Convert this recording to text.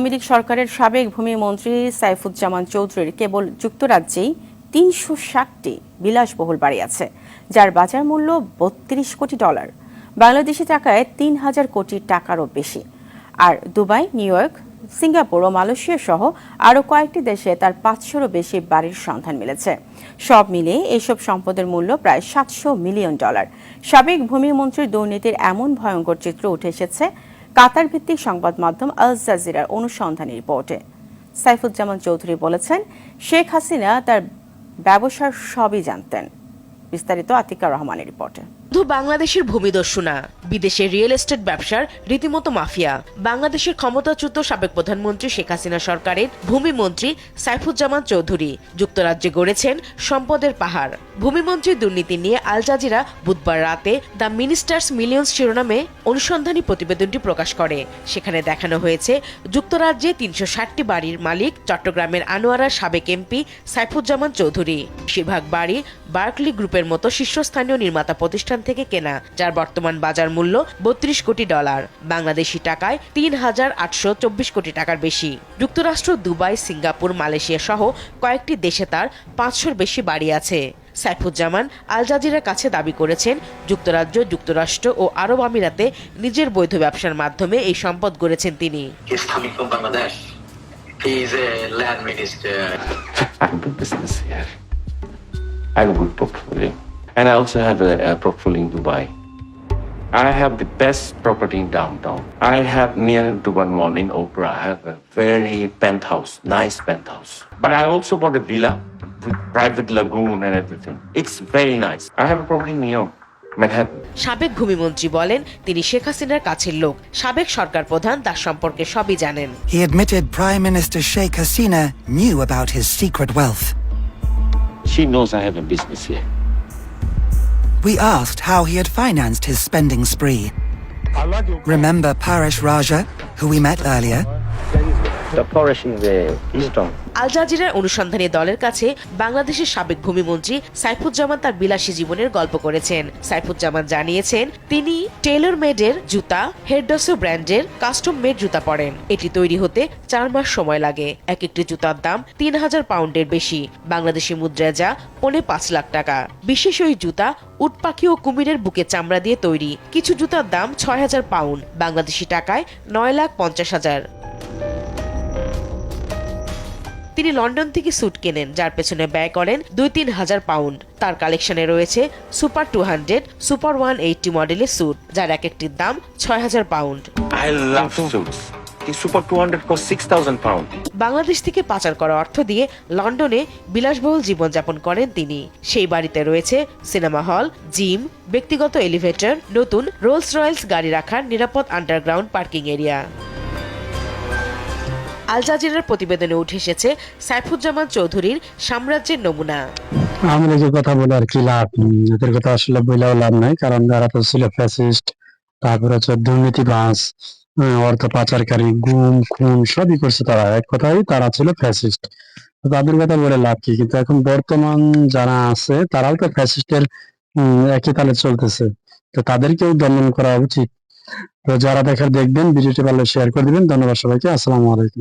আওয়ামী লীগ সরকারের সাবেক ভূমিমন্ত্রী সাইফুজ্জামান চৌধুরীর কেবল যুক্তরাজ্যেই তিনশো ষাটটি বিলাসবহুল বাড়ি আছে, যার বাজার মূল্য বত্রিশ কোটি ডলার। বাংলাদেশি টাকায় তিন হাজার কোটি টাকারও বেশি। আর দুবাই, নিউ ইয়র্ক, সিঙ্গাপুর ও মালয়েশিয়া সহ আরও কয়েকটি দেশে তার পাঁচশোরও বেশি বাড়ির সন্ধান মিলেছে। সব মিলিয়ে এসব সম্পদের মূল্য প্রায় সাতশো মিলিয়ন ডলার। সাবেক ভূমিমন্ত্রীর দুর্নীতির এমন ভয়ঙ্কর চিত্র উঠে এসেছে কাতার ভিত্তিক সংবাদ মাধ্যম আল জাজিরার অনুসন্ধানী রিপোর্টে। সাইফুজ্জামান চৌধুরী বলেছেন, শেখ হাসিনা তার ব্যবসার সবই জানতেন। বিস্তারিত আতিকা রহমানের রিপোর্টে। শুধু বাংলাদেশের ভূমিদস্যু না বিদেশের রিয়েল এস্টেট ব্যবসার রীতিমতো মাফিয়া। বাংলাদেশের ক্ষমতাচ্যুত সাবেক প্রধানমন্ত্রী শেখ হাসিনা সরকারের ভূমিমন্ত্রী সাইফুজ্জামান চৌধুরী যুক্তরাজ্যে গড়েছেন সম্পদের পাহাড়। ভূমিমন্ত্রীর দুর্নীতি নিয়ে আল জাজিরা বুধবার রাতে দ্য মিনিস্টার্স মিলিয়ন্স শিরোনামে অনুসন্ধানী প্রতিবেদনটি প্রকাশ করে। সেখানে দেখানো হয়েছে, যুক্তরাজ্যে তিনশো ষাটটি বাড়ির মালিক চট্টগ্রামের আনোয়ারার সাবেক এমপি সাইফুজ্জামান চৌধুরী। বেশিরভাগ বাড়ি বার্কলি গ্রুপের মতো শীর্ষস্থানীয় নির্মাতা প্রতিষ্ঠান থেকে কেনা যার বর্তমান বাজার মূল্য বত্রিশ কোটি ডলার বাংলাদেশি টাকায় তিন হাজার আটশো চব্বিশ কোটি টাকার বেশি যুক্তরাষ্ট্র দুবাই সিঙ্গাপুর মালয়েশিয়া সহ কয়েকটি দেশে তার পাঁচশোর বেশি বাড়ি আছে সাইফুজ্জামান আল জাজিরার কাছে দাবি করেছেন যুক্তরাজ্য যুক্তরাষ্ট্র ও আরব আমিরাতে নিজের বৈধ ব্যবসার মাধ্যমে এই সম্পদ গড়েছেন তিনি. I have a business here. I have a good portfolio. And I also have a, a portfolio in Dubai. I have the best property in downtown. I have near Dubai Mall in Opera. I have a very penthouse, nice penthouse. But I also bought a villa with private lagoon and everything. It's very nice. I have a property in New York, Manhattan. সাবেক ভূমিমন্ত্রী বলেন তিনি শেখ হাসিনার কাছের লোক সাবেক সরকার প্রধান তার সম্পর্কে সবই জানেন He admitted Prime Minister Sheikh Hasina knew about his secret wealth. She knows I have a business here. We asked how he had financed his spending spree. Remember Paresh Raja, who we met earlier? আল জাজিরার অনুসন্ধানী দলের কাছে বাংলাদেশের সাবেক ভূমিমন্ত্রী সাইফুজ্জামান তার বিলাসী জীবনের গল্প করেছেন। সাইফুজ্জামান জানিয়েছেন, তিনি টেলর মেডের জুতা হেরডসো ব্র্যান্ডের কাস্টম মেড জুতা পরেন। এটি তৈরি হতে চার মাস সময় লাগে। এক একটি জুতার দাম তিন হাজার পাউন্ডের বেশি। বাংলাদেশি মুদ্রায় যা পৌনে পাঁচ লাখ টাকা। বিশেষ ওই জুতা উট পাখি ও কুমিরের বুকে চামড়া দিয়ে তৈরি। কিছু জুতার দাম ছয় হাজার পাউন্ড। বাংলাদেশি টাকায় নয় লাখ পঞ্চাশ হাজার। তিনি লন্ডন থেকে স্যুট কেনেন যার পেছনে ব্যয় করেন দুই তিন হাজার পাউন্ড। তার কালেকশনে রয়েছে super two hundred super one eighty মডেলের স্যুট যার এক একটির দাম ছয় হাজার পাউন্ড। 200 costs 6,000 pounds. বাংলাদেশ থেকে পাচার করা অর্থ দিয়ে লন্ডনে বিলাসবহুল জীবনযাপন করেন তিনি। সেই বাড়িতে রয়েছে সিনেমা হল জিম ব্যক্তিগত এলিভেটর নতুন রোলস রয়েলস গাড়ি রাখার নিরাপদ আন্ডারগ্রাউন্ড পার্কিং এরিয়া। আল জাজিরার প্রতিবেদনে উঠে এসেছে সাইফুজ্জামান চৌধুরীর সাম্রাজ্যের নমুনা। আওয়ামী লীগের কথা বলে আর কি লাভ এদের কথা আসলে বলেও লাভ নাই, কারণ যারা তো ছিল ফ্যাসিস্ট তারপরে হচ্ছে দুর্নীতিবাজ অর্থ পাচারকারী, গুম, খুন, সবই করছে তারা। এক কথাই তারা ছিল ফ্যাসিস্ট তাদের কথা বলে লাভ কি? কিন্তু এখন বর্তমান যারা আছে, তারাও তো ফ্যাসিস্টের একই তালে চলতেছে। তো তাদেরকেও দমন করা উচিত। তো যারা দেখার দেখবেন, ভিডিওটি ভালো শেয়ার করে দিবেন। ধন্যবাদ সবাইকে। আসসালামু আলাইকুম।